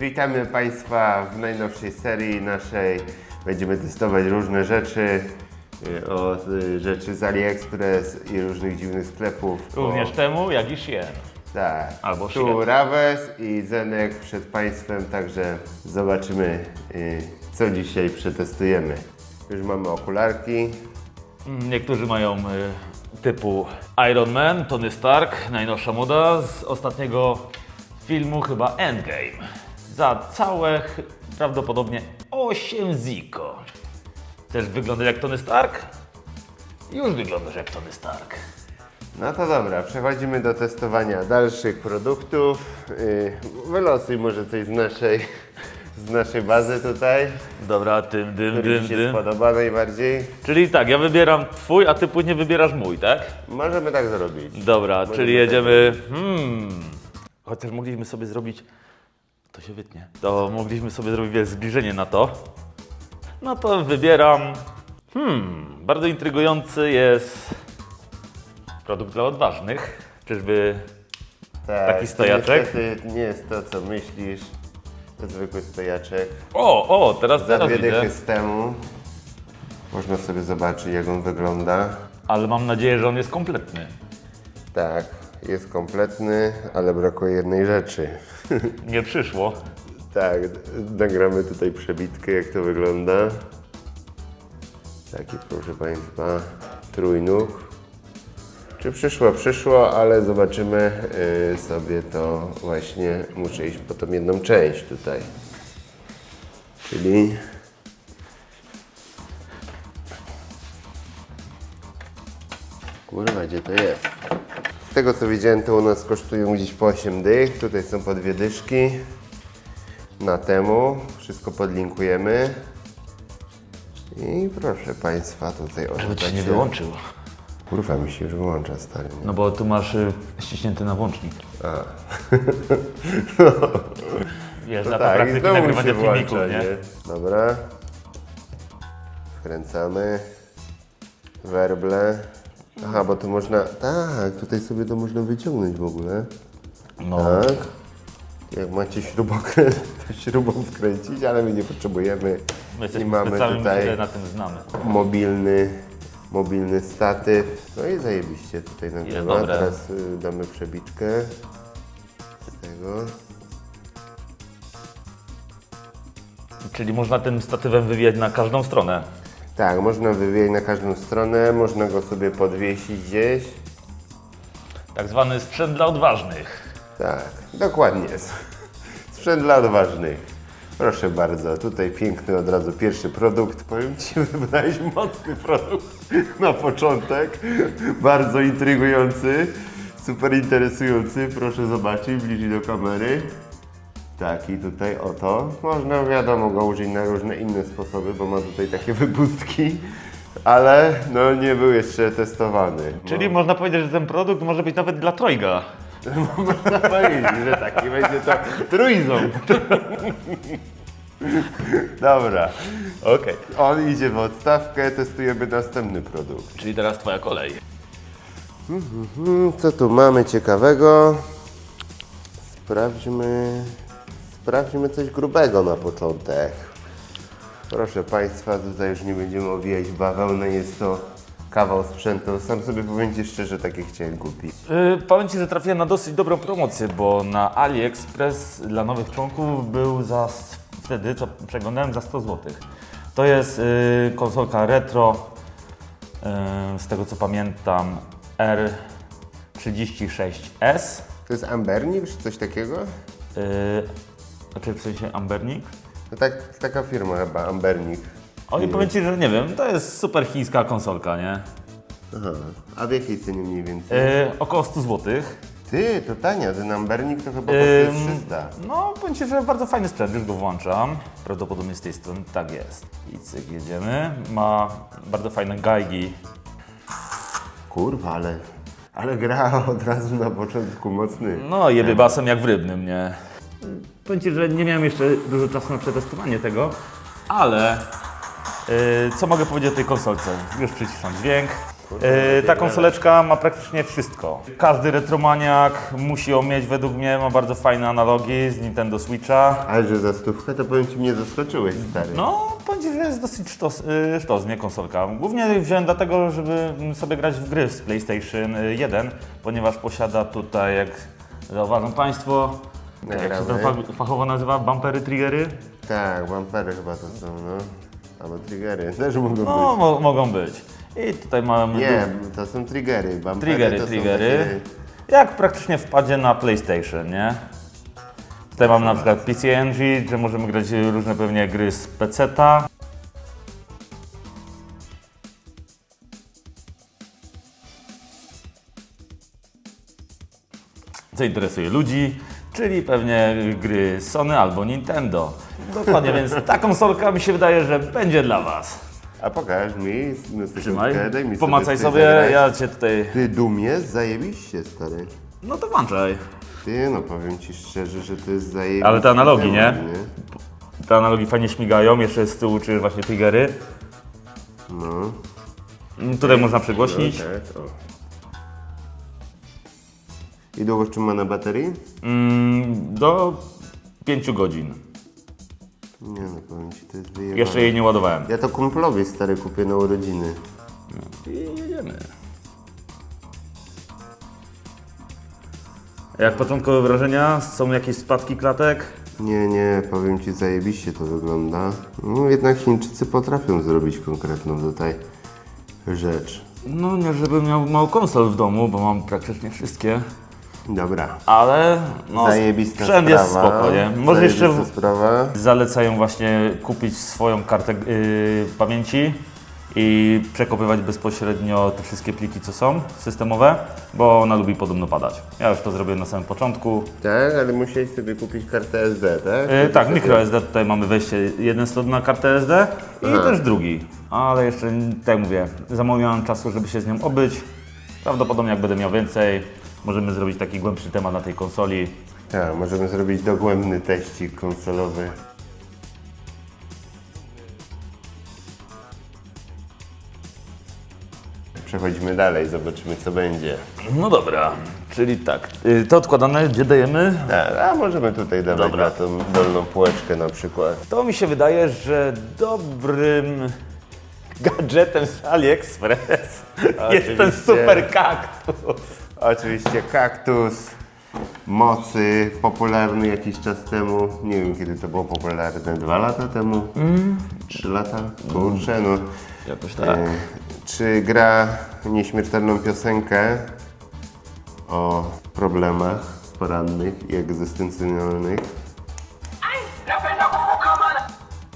Witamy Państwa w najnowszej serii naszej. Będziemy testować różne rzeczy. y, Od y, rzeczy z AliExpress i różnych dziwnych sklepów. Również temu, jak i Shein. Tak. Albo Tu Shein. Rawes i Zenek przed Państwem, także zobaczymy, y, co dzisiaj przetestujemy. Już mamy okularki. Niektórzy mają y, typu Iron Man, Tony Stark, najnowsza moda z ostatniego filmu chyba Endgame. Za całe prawdopodobnie 8 ziko. Chcesz wyglądać jak Tony Stark? Już wyglądasz jak Tony Stark. No to dobra, przechodzimy do testowania dalszych produktów. Y, Wylosuj może coś z naszej, z naszej bazy tutaj, Dobra, tym, dym, który dym, Ci się dym. spodoba najbardziej. Czyli tak, ja wybieram twój, a ty później wybierasz mój, tak? Możemy tak zrobić. Dobra, czyli jedziemy. Hmm. Chociaż mogliśmy sobie zrobić. To się wytnie. To mogliśmy sobie zrobić zbliżenie na to. No to wybieram. Hmm. Bardzo intrygujący jest produkt dla odważnych. Czyżby. Tak, Taki stojaczek? To niestety nie jest to, co myślisz. To zwykły stojaczek. O, o, teraz, Za teraz dwie widzę. dychy z temu. Można sobie zobaczyć, jak on wygląda. Ale mam nadzieję, że on jest kompletny. Tak, jest kompletny, ale brakuje jednej rzeczy. Nie przyszło. Tak, nagramy tutaj przebitkę, jak to wygląda. Taki, proszę Państwa, trójnóg. Czy przyszło? Przyszło, ale zobaczymy yy, sobie to właśnie. Muszę iść po tą jedną część tutaj. Czyli Kurwa, gdzie to jest? Z tego co widziałem, to u nas kosztują gdzieś po 8 dych. Tutaj są po dwie dyszki. Na temu. Wszystko podlinkujemy. I proszę Państwa, tutaj Żeby ci nie się. wyłączył. Kurwa, mi się już wyłącza, stary. No bo tu masz y, ściśnięty na włącznik. Wiesz, lata tak, i praktyki znowu nagrywania się filmików, włącza, nie? nie? Dobra. Wkręcamy. Werble. Aha, bo tu można... Tak, tutaj sobie to można wyciągnąć w ogóle. No. Tak. Jak macie śrubokręt, to śrubą wkręcić, ale my nie potrzebujemy. My I jesteśmy mamy specjalni, tutaj się na tym znamy. mobilny, mobilny statyw. No i zajebiście tutaj nagrywa. dobre. Teraz y, damy przebiczkę z tego. Czyli można tym statywem wywijać na każdą stronę. Tak, można wywijać na każdą stronę, można go sobie podwiesić gdzieś. Tak zwany sprzęt dla odważnych. Tak, dokładnie jest. Sprzęt dla odważnych. Proszę bardzo, tutaj piękny od razu pierwszy produkt. Powiem Ci, wybrałeś mocny produkt na początek. Bardzo intrygujący, super interesujący. Proszę zobaczyć bliżej do kamery. Tak, i tutaj oto. Można, wiadomo, go użyć na różne inne sposoby, bo ma tutaj takie wypustki, ale no nie był jeszcze testowany. Czyli można powiedzieć, że ten produkt może być nawet dla trojga. Można powiedzieć, że taki będzie to trójząb. Dobra, Okej. on idzie w odstawkę, testujemy następny produkt. Czyli teraz twoja kolej. Co tu mamy ciekawego? Sprawdźmy, sprawdźmy coś grubego na początek. Proszę Państwa, tutaj już nie będziemy owijać w bawełnę, jest to kawał sprzętu. Sam sobie powiem Ci szczerze, takie chciałem kupić. Yy, powiem Ci, że trafiłem na dosyć dobrą promocję, bo na AliExpress dla nowych członków był za wtedy, co przeglądałem, za 100 zł. To jest yy, konsolka retro, yy, z tego co pamiętam, R36S. To jest Ambernik czy coś takiego? Yy, znaczy w sensie Ambernik. No tak, taka firma chyba, Ambernik. Oni powiem Ci, że nie wiem, to jest super chińska konsolka, nie? Aha. A w jakiej cenie mniej więcej? Yy, około 100 zł. Ty, to tania, ten Ambernik to chyba Ym, kosztuje 300. No, powiem Ci, że bardzo fajny sprzęt, już go włączam. Prawdopodobnie z tej strony tak jest. I cyk, jedziemy. Ma bardzo fajne gajgi. Kurwa, ale, ale gra od razu na początku mocny. No, jebie basem jak w rybnym, nie? Powiem Ci, że nie miałem jeszcze dużo czasu na przetestowanie tego, ale yy, co mogę powiedzieć o tej konsolce? Już przyciszam dźwięk. Yy, ta konsoleczka ma praktycznie wszystko. Każdy retromaniak musi ją mieć według mnie, ma bardzo fajne analogi z Nintendo Switcha. Ale że za stówkę, to powiem Ci, mnie zaskoczyłeś, stary. No, powiem Ci, że jest dosyć sztos, yy, sztos, nie konsolka. Głównie wziąłem dlatego, żeby sobie grać w gry z PlayStation 1, ponieważ posiada tutaj, jak zauważą Państwo, jak się to Nagramy. fa- fachowo nazywa, bumpery, triggery? Tak, bumpery chyba to są, no. Albo triggery, też mogą No, być. mo- mogą być. I tutaj mamy Nie, to są triggery. Bumpery triggery, to są triggery. takie- Jak praktycznie wpadzie na PlayStation, nie? Tutaj mam na przykład PC Engine, gdzie możemy grać różne pewnie gry z PC-ta. Co interesuje ludzi, czyli pewnie gry Sony albo Nintendo. Dokładnie, więc ta konsolka mi się wydaje, że będzie dla Was. A pokaż mi, no, Trzymaj, daj mi pomacaj sobie, zagrać. ja Cię tutaj... Ty dumie, zajebiście, stary. No to włączaj. Ty, no powiem Ci szczerze, że to jest zajebiste. Ale te analogi, nie? temat, Te analogi fajnie śmigają, jeszcze z tyłu czujesz właśnie triggery. No. Tutaj można przegłośnić. No, tak. I długo trzyma na baterii? Mm, do 5 godzin. Nie no, powiem Ci, to jest wyjebane. Jeszcze jej nie ładowałem. Ja to kumplowi stary kupię na urodziny. I jedziemy. Jak początkowe wrażenia? Są jakieś spadki klatek? Nie, nie, powiem Ci, zajebiście to wygląda. No jednak Chińczycy potrafią zrobić konkretną tutaj rzecz. No nie, żebym miał mało konsol w domu, bo mam praktycznie wszystkie. Dobra. Ale no, Zajebista sprzęt sprawa. jest spoko, nie? Może jeszcze sprawa. zalecają właśnie kupić swoją kartę yy, pamięci i przekopywać bezpośrednio te wszystkie pliki, co są systemowe, bo ona lubi podobno padać. Ja już to zrobiłem na samym początku. Tak, ale musiałeś sobie kupić kartę SD, tak? Yy, tak, microSD, tutaj mamy wejście jeden slot na kartę SD i Aha. też drugi. Ale jeszcze, tak jak mówię, za mało miałem czasu, żeby się z nią obyć. Prawdopodobnie jak będę miał więcej, możemy zrobić taki głębszy temat na tej konsoli. Tak, możemy zrobić dogłębny teścik konsolowy. Przechodzimy dalej, zobaczymy co będzie. No dobra, czyli tak, yy, to odkładane, gdzie dajemy? Tak, a możemy tutaj dawać Dobra. na tą dolną półeczkę na przykład. To mi się wydaje, że dobrym gadżetem z AliExpress jest ten Oczywiście. super kaktus. Oczywiście kaktus mocy, popularny jakiś czas temu. Nie wiem kiedy to było popularne, dwa lata temu? Trzy lata? Kurczę, no. Jakoś E, czy gra nieśmiertelną piosenkę o problemach porannych i egzystencjonalnych?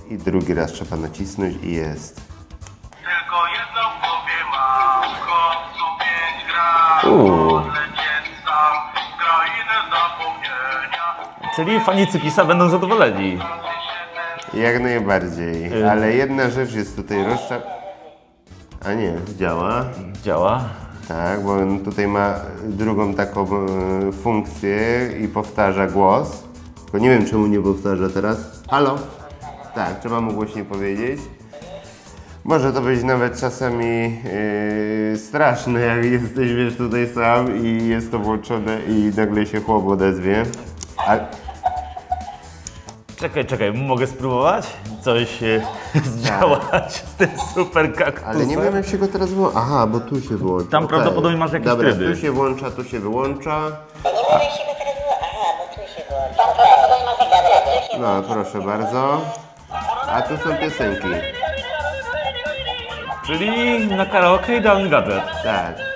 I drugi raz trzeba nacisnąć i jest. Tylko jedno w głowie mam, w końcu pięć gram Lecieć Czyli fanicy PiSa będą zadowoleni. Jak najbardziej, ale jedna rzecz jest tutaj rozczap... A nie, działa. Działa. Tak, bo on tutaj ma drugą taką e, funkcję i powtarza głos. Tylko nie wiem czemu nie powtarza teraz. Halo? Tak, trzeba mu głośniej powiedzieć. Może to być nawet czasami yy, straszne, jak jesteś wiesz tutaj sam i jest to włączone i nagle się chłop odezwie. A, Czekaj, czekaj, mogę spróbować coś e, zdziałać z tym super kaktusem? ale nie wiem jak się go teraz wyłącza. Aha, bo tu się wyłącza. Tam okej. prawdopodobnie masz jakieś Dobra, tryby. tu się włącza, tu się wyłącza. No, proszę bardzo. A tu są piosenki. Czyli na karaoke idealny gadżet. Tak.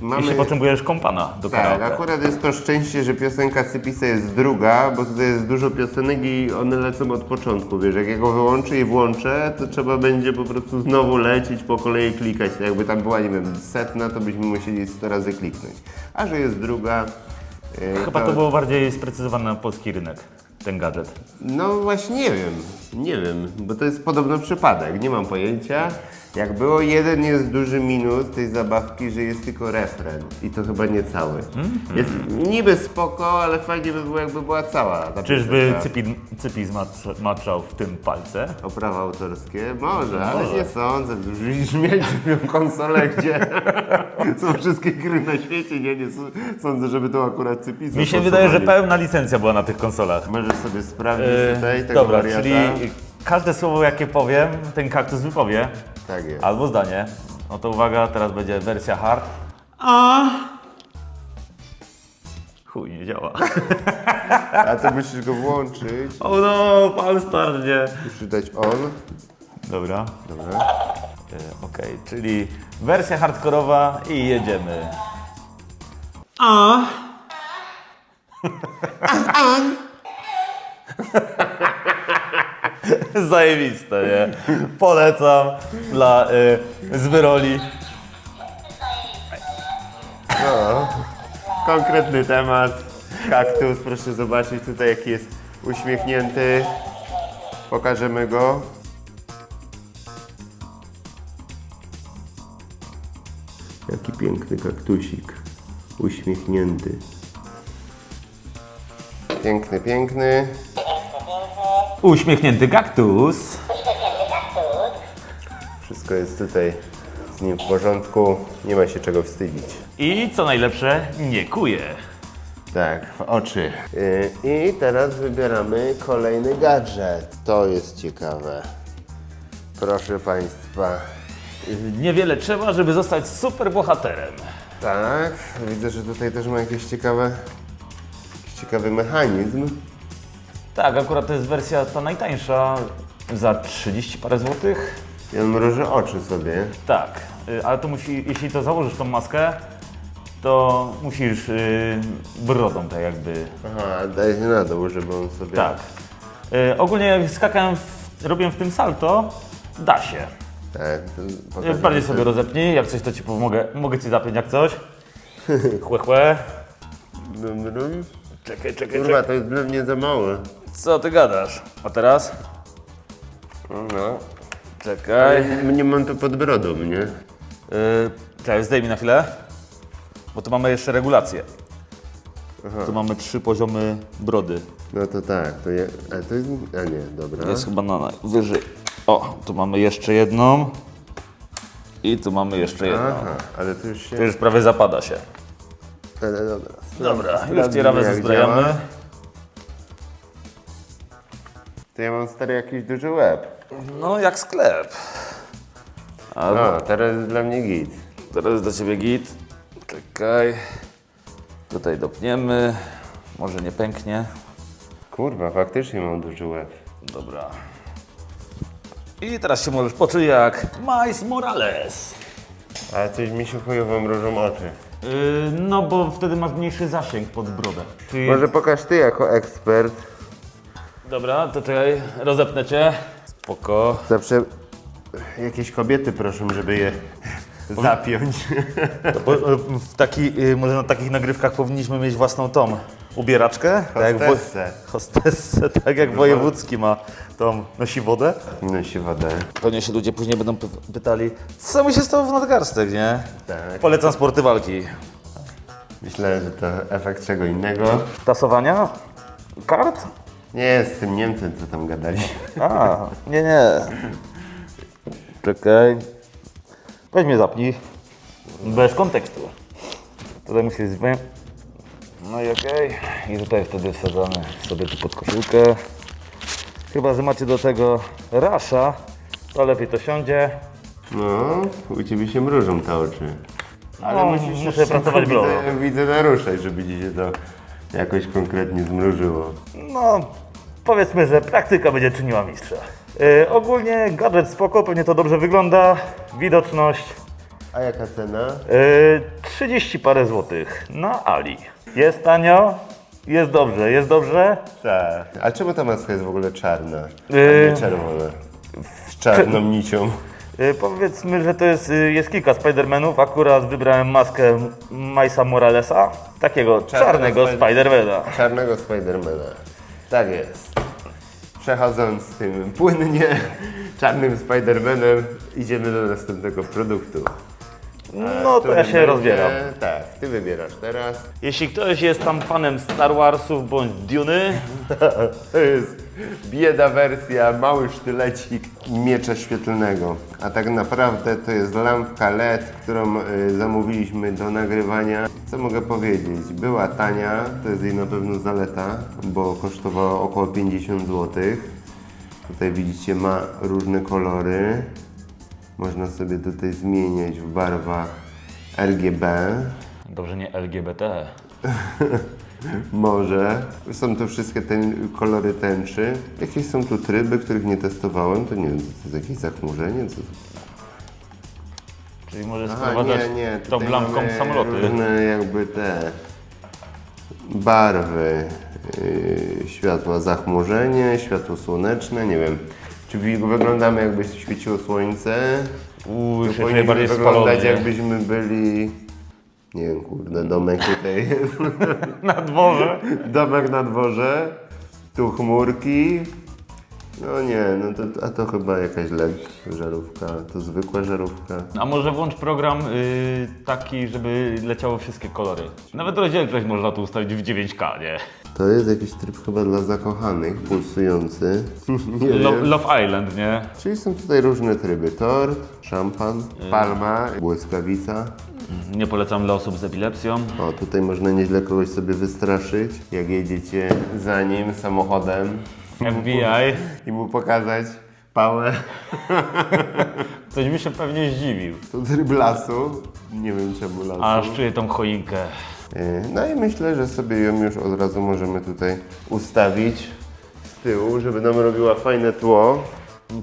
Mamy... Jeśli potrzebujesz kompana do Tak, karaoke. akurat jest to szczęście, że piosenka Cypisa jest druga, bo tutaj jest dużo piosenek i one lecą od początku, wiesz, jak ja go wyłączę i włączę, to trzeba będzie po prostu znowu lecieć, po kolei klikać, jakby tam była, nie wiem, setna, to byśmy musieli 100 razy kliknąć. A że jest druga, yy, Chyba to było bardziej sprecyzowane na polski rynek, ten gadżet. No właśnie nie wiem, nie wiem, bo to jest podobno przypadek, nie mam pojęcia. Jak było jeden jest duży minus tej zabawki, że jest tylko refren. I to chyba nie cały. Jest niby spoko, ale fajnie by było jakby była cała. ta Czyżby. Cypi, cypi zmaczał w tym palce? Oprawa autorskie? Może, ale nie sądzę. Już mieć konsolę, gdzie są wszystkie gry na świecie. Nie, nie sądzę, żeby to akurat Cypisa Mi się wydaje, że pełna licencja była na tych konsolach. Możesz sobie sprawdzić Yy, tutaj tego Dobra, wariata. czyli każde słowo jakie powiem, ten kaktus wypowie. Tak jest. Albo zdanie. No to uwaga, teraz będzie wersja hard. A. Chuj, nie działa. A to musisz go włączyć. O no, pan start, nie. Musisz dać on. Dobra, Dobra. e, okej, czyli wersja hardkorowa i jedziemy. A. Zajebiste, nie? Polecam dla y, wyroli. Konkretny temat. Kaktus, proszę zobaczyć tutaj jaki jest uśmiechnięty. Pokażemy go. Jaki piękny kaktusik. Uśmiechnięty. Piękny, piękny. Uśmiechnięty kaktus. Wszystko jest tutaj z nim w porządku. Nie ma się czego wstydzić. I co najlepsze, nie kuje. Tak, w oczy. Yy, I teraz wybieramy kolejny gadżet. To jest ciekawe. Proszę Państwa. Niewiele trzeba, żeby zostać super bohaterem. Tak, widzę, że tutaj też ma jakieś ciekawe, jakiś ciekawy mechanizm. Tak, akurat to jest wersja ta najtańsza, za 30 parę złotych. On mruży oczy sobie. Tak, y, ale to musi, jeśli to założysz tą maskę, to musisz y, brodą tak jakby. Aha, daj się na dół, żeby on sobie... Tak. Y, ogólnie jak skakałem, w, robiłem w tym salto, da się. Tak, to Bardziej sobie rozepnij, jak coś to ci pomogę. Mogę ci zapiąć jak coś. Chłe, chłe. Dum, dum. Czekaj, czekaj, Kurwa, to jest dla mnie za małe. Co ty gadasz? A teraz? No. Czekaj. Nie mam to pod brodą, nie? Yy, czekaj, zdejmij na chwilę. Bo tu mamy jeszcze regulację. Tu mamy trzy poziomy brody. No to tak, to je... A to jest... A nie, dobra. Jest chyba na najwyżej. O, tu mamy jeszcze jedną. I tu mamy jeszcze jedną. Aha, ale to już się... To już prawie zapada się. Ale dobra. Dobra, już Sprawdzimy, tierawę jak To ja mam stary jakiś duży łeb. No, jak sklep. A A, teraz jest dla mnie git. teraz do ciebie git. Czekaj. Tutaj dopniemy. Może nie pęknie. Kurwa, faktycznie mam duży łeb. Dobra. I teraz się możesz poczuć jak Miles Morales. Ale coś mi się chujowo mrużą oczy. Yy, no bo wtedy masz mniejszy zasięg pod brodę. Czyli... Może pokaż ty jako ekspert. Dobra, to czekaj, rozepnę cię. Spoko. Zawsze jakieś kobiety proszą, żeby je zapiąć. To po, w taki, yy, może na takich nagrywkach powinniśmy mieć własną tą ubieraczkę. Tak jak wo- Hostessę. Hostessę, tak jak wojewódzki ma tą, nosi wodę. Nosi wodę. Pewnie się ludzie później będą py- pytali, co mi się stało w nadgarstek, nie? Tak. Polecam sporty walki. Myślałem, że to efekt czego innego. Tasowania? Kart? Nie, z tym Niemcem, co tam gadali. A, nie, nie. Czekaj. Weź mnie zapnij. Bez kontekstu. Tutaj musisz zwię... No i okej. I tutaj wtedy wsadzamy sobie tu pod koszulkę. Chyba, że macie do tego rasza, to lepiej to siądzie. No, u ciebie się mrużą te oczy. Ale No, musisz muszę jeszcze pracować widzę, widzę naruszać, żeby ci się to jakoś konkretnie zmrużyło. No, powiedzmy, że praktyka będzie czyniła mistrza. Yy, ogólnie gadżet spoko, pewnie to dobrze wygląda. Widoczność A jaka cena? Yy, 30 parę złotych na Ali. Jest tanio, jest dobrze, jest dobrze. Tak. A czemu ta maska jest w ogóle czarna, a Yy. nie czerwona? Z czarną nicią. Yy, powiedzmy, że to jest, yy, jest kilka Spidermanów. Akurat wybrałem maskę Milesa Moralesa, takiego Czarnego Spider- Spidermana. Czarnego Spidermana. Tak jest. przechodząc tym płynnie czarnym Spider-Manem, idziemy do następnego produktu. No to ja się będzie- rozbieram. Tak, ty wybierasz teraz. Jeśli ktoś jest tam fanem Star Warsów bądź Duny, To jest bieda wersja, mały sztylecik miecza świetlnego. A tak naprawdę to jest lampka LED, którą y, zamówiliśmy do nagrywania. Co mogę powiedzieć? Była tania, to jest jej na pewno zaleta, bo kosztowała około 50 zł. Tutaj widzicie ma różne kolory. Można sobie tutaj zmieniać w barwach RGB. dobrze nie LGBT. Może. Są to wszystkie te kolory tęczy. Jakieś są tu tryby, których nie testowałem, to nie wiem, co to jest jakieś zachmurzenie, co to... Czyli Aha, sprowadzać nie, nie, tą tutaj lampką mamy samoloty. różne jakby te barwy yy, światła, zachmurzenie, światło słoneczne, nie wiem. Czy wyglądamy jakby świeciło słońce? Uuu, To już jest powinniśmy najbardziej wyglądać spalony. jakbyśmy byli... Nie wiem, kurde, domek tutaj jest. Na dworze. Domek na dworze, tu chmurki. No nie, no to, a to chyba jakaś LED żarówka, to zwykła żarówka. A może włącz program y, taki, żeby leciały wszystkie kolory. Nawet rozdzielczość można tu ustawić w 9K, nie? To jest jakiś tryb chyba dla zakochanych, pulsujący. nie Lo, wiem. Love Island, nie? Czyli są tutaj różne tryby. Tort, szampan, palma, błyskawica. Nie polecam dla osób z epilepsją. O, tutaj można nieźle kogoś sobie wystraszyć, jak jedziecie za nim samochodem FBI. i mu pokazać pałę. Ktoś by się pewnie zdziwił. To tryb lasu. Nie wiem czemu lasu. Aż czuję tą choinkę. Yy, No i myślę, że sobie ją już od razu możemy tutaj ustawić z tyłu, żeby nam robiła fajne tło.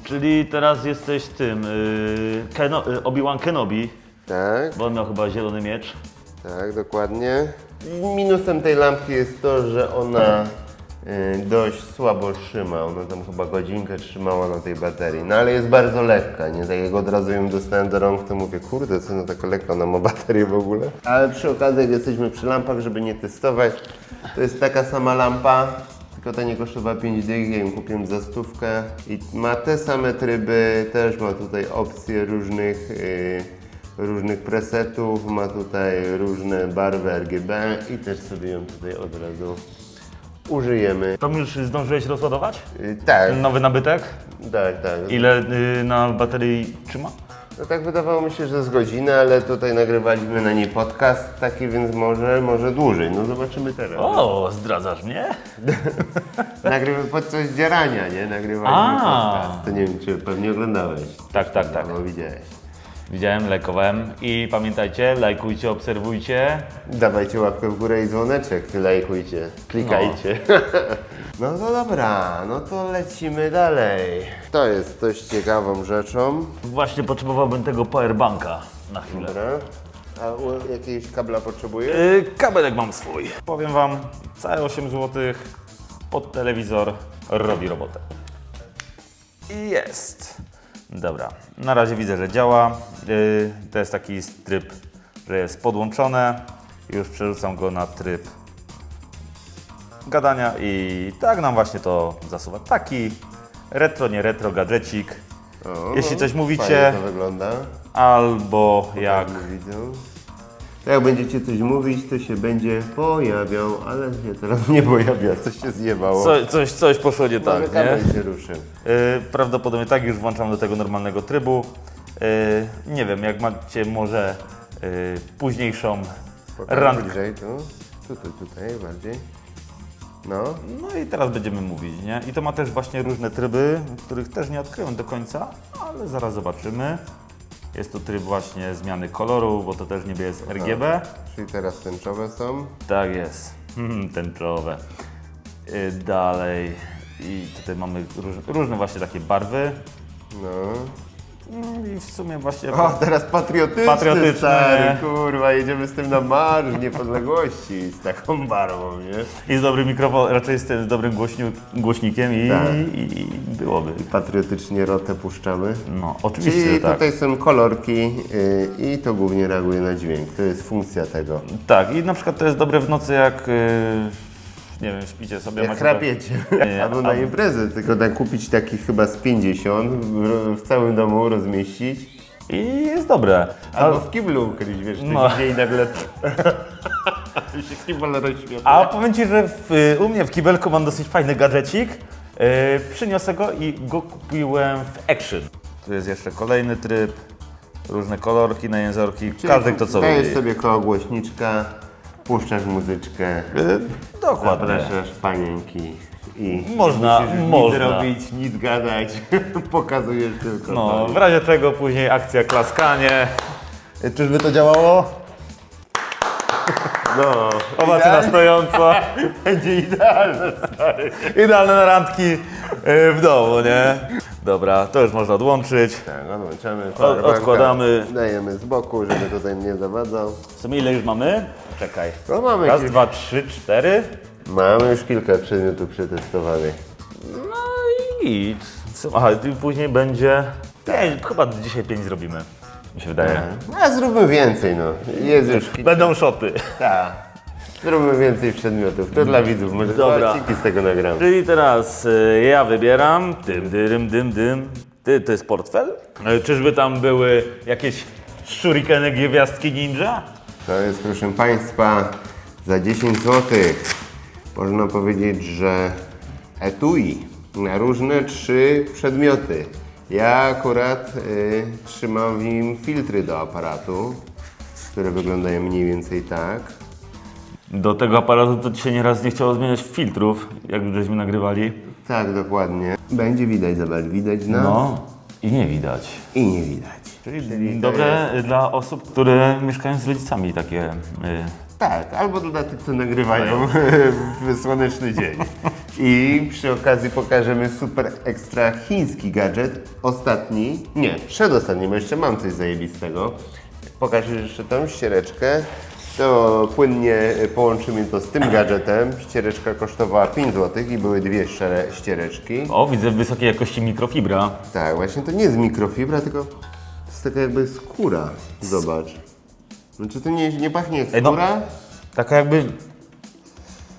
Czyli teraz jesteś tym y, Keno, y, Obi-Wan Kenobi, Tak, chyba zielony miecz. tak, dokładnie. Minusem tej lampki jest to, że ona yy, dość słabo trzyma. Ona tam chyba godzinkę trzymała na tej baterii. No ale jest bardzo lekka, nie? Tak jak od razu ją dostałem do rąk, to mówię, kurde, co ona taka lekka, ona ma baterię w ogóle. Ale przy okazji, jak jesteśmy przy lampach, żeby nie testować, to jest taka sama lampa, tylko ta nie kosztowała 5 dych, ja ją kupiłem za stówkę i ma te same tryby, też ma tutaj opcje różnych, yy, różnych presetów, ma tutaj różne barwy RGB i też sobie ją tutaj od razu użyjemy. To już zdążyłeś rozładować? Yy, tak, nowy nabytek? tak, tak. Ile y, na baterii trzyma? No tak wydawało mi się, że z godziny, ale tutaj nagrywaliśmy na niej podcast taki, więc może, może dłużej. No zobaczymy teraz. O, zdradzasz mnie? Nagrywamy podczas dzierania, nie? Nagrywaliśmy A. podcast. To nie wiem, czy pewnie oglądałeś. Tak, tak, tak. No widziałeś. Widziałem, lajkowałem i pamiętajcie, lajkujcie, obserwujcie. Dawajcie łapkę w górę i dzwoneczek, lajkujcie, klikajcie. No. to dobra, no to lecimy dalej. To jest dość ciekawą rzeczą. Właśnie potrzebowałbym tego powerbanka na chwilę. Dobra. A u- jakiegoś kabla potrzebujesz? Yy, kabelek mam swój. Powiem wam, całe 8 zł pod telewizor robi robotę. I jest. Dobra, na razie widzę, że działa. Yy, to jest taki tryb, że jest podłączone. Już przerzucam go na tryb gadania i tak nam właśnie to zasuwa. Taki retro, nie retro gadżecik. O, Jeśli coś mówicie- to wygląda. Albo jak. To jak będziecie coś mówić, to się będzie pojawiał, ale się teraz nie pojawia, coś się zjebało. Co, coś, coś poszło nie tak, nie? się ruszy. Yy, prawdopodobnie tak, już włączam do tego normalnego trybu. Yy, nie wiem, jak macie może yy, późniejszą randkę. bliżej, tu. Tutaj, tutaj bardziej. No. No i teraz będziemy mówić, nie? I to ma też właśnie różne tryby, których też nie odkryłem do końca, ale zaraz zobaczymy. Jest to tryb właśnie zmiany koloru, bo to też niebie jest RGB. Czyli teraz tęczowe są. Tak jest, Hmm, tęczowe. Yy, dalej. I tutaj mamy róż, różne właśnie takie barwy. No. No i w sumie właśnie... O, teraz patriotyczny, Patriotyczne. stary, kurwa, jedziemy z tym na marsz niepodległości, z taką barwą, nie? I z dobrym mikrofonem, raczej z tym dobrym głośniu, głośnikiem i, Tak. i, i byłoby. Patriotycznie rotę puszczamy. No, oczywiście, Czyli że tak. tutaj są kolorki yy, i to głównie reaguje na dźwięk. To jest funkcja tego. Tak, i na przykład to jest dobre w nocy, jak y, Nie wiem, śpicie sobie. Jak chrapiecie. Nie, Albo na imprezę, tylko tak kupić takich chyba z 50, w, w całym domu rozmieścić. I jest dobre. Albo w kiblu kiedyś, wiesz, No. no. i nagle się kibel rozśmiał. A powiem Ci, że w, u mnie w kibelku mam dosyć fajny gadżecik. Yy, przyniosę go i go kupiłem w Action. Tu jest jeszcze kolejny tryb, różne kolorki na jęzorki, każdy kto co Dajesz lubi. sobie koło głośniczka, puszczasz muzyczkę, Yy, dokładnie. zapraszasz panienki i Można, nie musisz nic można. robić, nic gadać, pokazujesz tylko No, to. w razie czego później akcja klaskanie. Yy, Czyżby to działało? No, Owacja na stojąco. będzie idealne. Idealne na randki w domu, nie? Dobra, to już można odłączyć. Tak, odłączamy, Od- odkładamy. Dajemy z boku, żeby tutaj nie zawadzał. W sumie ile już mamy? Czekaj. No mamy, Raz, kil- dwa, trzy, cztery. mamy już kilka przedmiotów przetestowanych. No i git. Aha, i później będzie... Nie, chyba dzisiaj pięć zrobimy. Mi się wydaje. A zróbmy więcej, no. Jest już kilka. Będą szoty. Tak. Zróbmy więcej przedmiotów. To dla widzów, może Dobra. dwa z tego nagram. Czyli teraz y, ja wybieram. Dym, dym, dym, dym. Ty, to jest portfel? Y, Czyżby tam były jakieś shurikeny gwiazdki ninja? To jest, proszę Państwa, za 10 zł. Można powiedzieć, że etui na różne trzy przedmioty. Ja akurat y, trzymam w nim filtry do aparatu, które wyglądają mniej więcej tak. Do tego aparatu to ci się nieraz nie chciało zmieniać filtrów, jak żeśmy nagrywali. Tak, dokładnie. Będzie widać, zobacz, widać nas No i nie widać. i nie widać. Czyli, dobre dla osób, które mieszkają z rodzicami takie. Y, Tak, albo dla tych, co nagrywają w słoneczny dzień. I przy okazji pokażemy super ekstra chiński gadżet. Ostatni, nie, przedostatni, bo jeszcze mam coś zajebistego. Pokażę jeszcze tą ściereczkę. To płynnie połączymy to z tym gadżetem. Ściereczka kosztowała 5 zł i były dwie szczere ściereczki. o, widzę wysokiej jakości mikrofibra. Tak, właśnie to nie jest mikrofibra, tylko to jest taka jakby skóra. Zobacz. Znaczy to nie, nie pachnie jak Ej, no. skóra? Taka jakby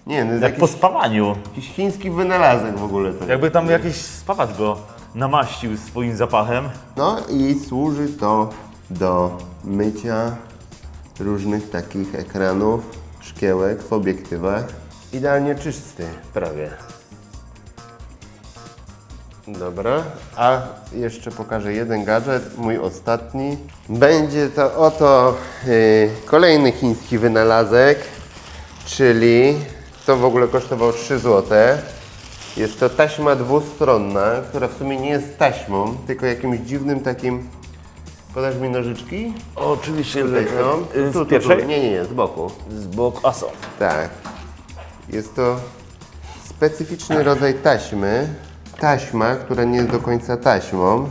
Nie, no jest jak jakiś po spawaniu. Jakiś chiński wynalazek w ogóle to. Jakby tam jakiś spawacz go namaścił swoim zapachem. No i służy to do mycia różnych takich ekranów, szkiełek w obiektywach. Idealnie czysty, prawie. Dobra, a jeszcze pokażę jeden gadżet, mój ostatni. Będzie to oto y, kolejny chiński wynalazek, czyli to w ogóle kosztowało 3 zł. Jest to taśma dwustronna, która w sumie nie jest taśmą, tylko jakimś dziwnym takim... Podasz mi nożyczki? Oczywiście, Tutaj są. Y, Tu, z tu, tu. pierwszej? Nie, nie, nie, z boku. Z boku, a są. Tak. Jest to specyficzny rodzaj taśmy. Taśma, która nie jest do końca taśmą.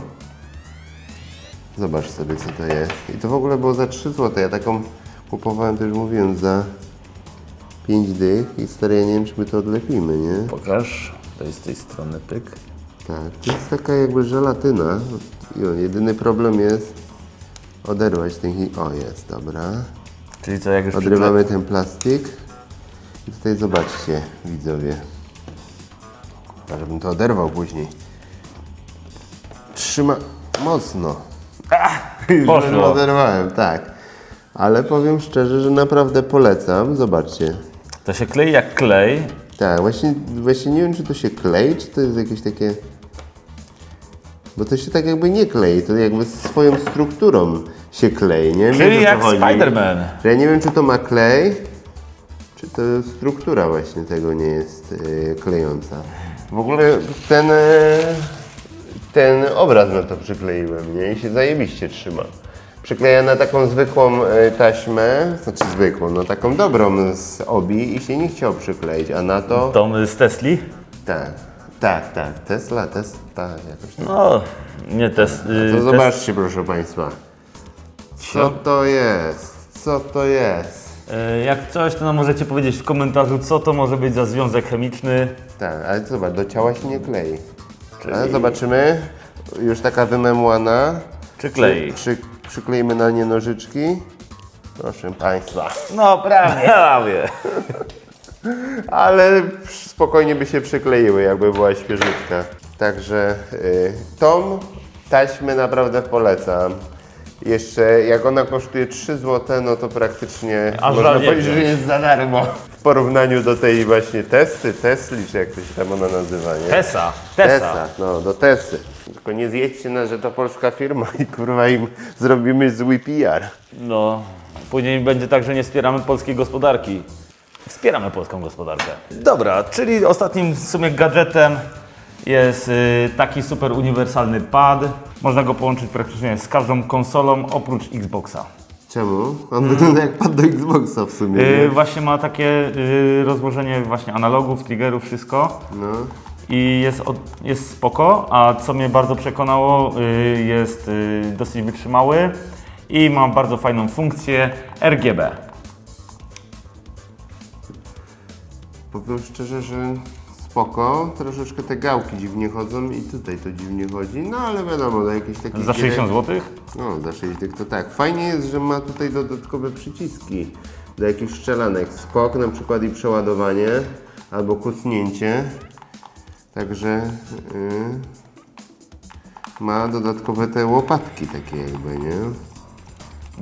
Zobacz sobie, co to jest. I to w ogóle było za 3 zł. Ja taką kupowałem, to już mówiłem, za 5 dych. I stary, ja nie wiem, czy my to odlepimy, nie? Pokaż. To jest z tej strony pyk. Tak, to jest taka jakby żelatyna. I o, jedyny problem jest oderwać ten... hi- O, jest, dobra. Czyli co, jak już Odrywamy ten plastik. I tutaj zobaczcie, widzowie. Chyba, żebym to oderwał później. Trzyma mocno. Poszło. Już Oderwałem, tak. Ale powiem szczerze, że naprawdę polecam. Zobaczcie. To się klei jak klej. Tak, właśnie, właśnie nie wiem, czy to się klei, czy to jest jakieś takie... Bo to się tak jakby nie klei, to jakby swoją strukturą się klei, nie? Wiesz, o Czyli jak? Spider-Man. Ja nie wiem, czy to ma klej, czy to struktura właśnie tego nie jest e, klejąca. W ogóle ten, e, ten obraz na to przykleiłem, nie? I się zajebiście trzyma. Przykleja na taką zwykłą e, taśmę, znaczy zwykłą, no taką dobrą z obi i się nie chciał przykleić, a na to... Tom z Tesli. Tak, tak, tak, Tesla, Tesla, jakoś tak. No, nie test. y, To test- zobaczcie, proszę Państwa. Co to jest? Co to jest? y, Jak coś, to nam możecie powiedzieć w komentarzu, co to może być za związek chemiczny. Tak, ale zobacz, do ciała się nie klei. Ale zobaczymy. Już taka wymemłana. Czy klei? Przy, przykleimy na nie nożyczki. Proszę Państwa. No, prawie. prawie. ale spokojnie by się przykleiły, jakby była świeżutka. Także y, tą taśmę naprawdę polecam. Jeszcze jak ona kosztuje 3 zł, no to praktycznie Aż można żal nie powiedzieć, że wziąć. jest za darmo. W porównaniu do tej właśnie Testy, Tesli, czy jak to się tam ona nazywa, nie? Tesa, Tesa. Tesa, no do Tesy. Tylko nie zjedźcie nas, że to polska firma i kurwa im zrobimy zły PR. No, później będzie tak, że nie wspieramy polskiej gospodarki. Wspieramy polską gospodarkę. Dobra, czyli ostatnim w sumie gadżetem jest y, taki super uniwersalny pad. Można go połączyć praktycznie z każdą konsolą oprócz Xboxa. Czemu? On wygląda jak pad do Xboxa w sumie. Y, nie? właśnie ma takie y, rozłożenie właśnie analogów, triggerów, wszystko. No. I jest, od, jest spoko, a co mnie bardzo przekonało, y, jest y, dosyć wytrzymały i ma bardzo fajną funkcję RGB. Powiem szczerze, że spoko. Troszeczkę te gałki dziwnie chodzą i tutaj to dziwnie chodzi. No ale wiadomo, do jakiejś takiej... Za 60 zł? No, za 60 to tak. Fajnie jest, że ma tutaj dodatkowe przyciski do jakichś strzelanek. Skok na przykład i przeładowanie albo kucnięcie. Także yy, ma dodatkowe te łopatki takie jakby, nie?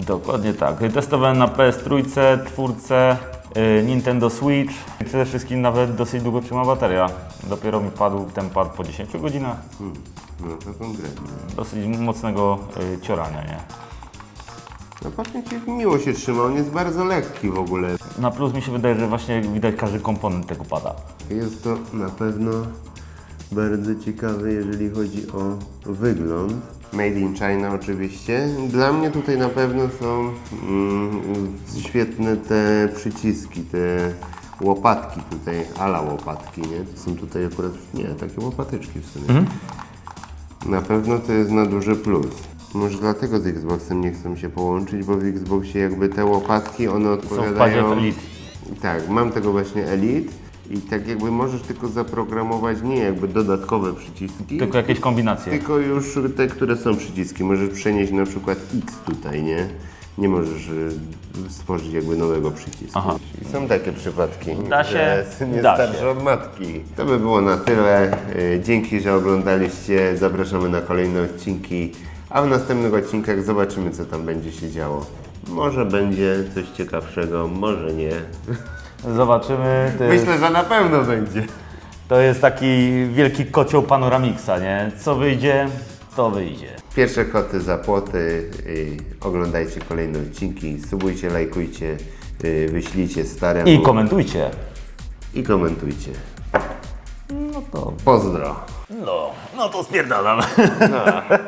Dokładnie tak. Testowałem na PS3, czwórce, Nintendo Switch. Przede wszystkim nawet dosyć długo trzyma bateria. Dopiero mi padł ten pad po 10 godzinach. No to konkretnie. Dosyć mocnego y, ciorania, nie? No patrzcie, miło się trzyma, on jest bardzo lekki w ogóle. Na plus mi się wydaje, że właśnie widać każdy komponent tego pada. Jest to na pewno bardzo ciekawe, jeżeli chodzi o wygląd. Made in China oczywiście. Dla mnie tutaj na pewno są mm, świetne te przyciski, te łopatki tutaj, ala łopatki, nie? To są tutaj akurat, nie, takie łopatyczki w sumie. Na pewno to jest na duży plus. Może dlatego z Xboxem nie chcą się połączyć, bo w Xboxie jakby te łopatki, one Są w padzie odpowiadają... Elite. Tak, mam tego właśnie Elite i tak jakby możesz tylko zaprogramować nie jakby dodatkowe przyciski, Tylko jakieś kombinacje. tylko już te, które są przyciski. Możesz przenieść na przykład X tutaj, nie? Nie możesz y, stworzyć jakby nowego przycisku. Aha. Są takie przypadki, Da się, że syn jest da starszy się. od matki. To by było na tyle. Y, Dzięki, że oglądaliście. Zapraszamy na kolejne odcinki. A w następnych odcinkach zobaczymy, co tam będzie się działo. Może będzie coś ciekawszego, może nie. Zobaczymy. To jest, Myślę, że na pewno będzie. to jest taki wielki kocioł Panoramiksa, nie? Co wyjdzie, to wyjdzie. Pierwsze koty za płoty. Y, oglądajcie kolejne odcinki. Subujcie, lajkujcie, y, wyślijcie staremu. I komentujcie. I komentujcie. No to... Pozdro. No, no to spierdalam.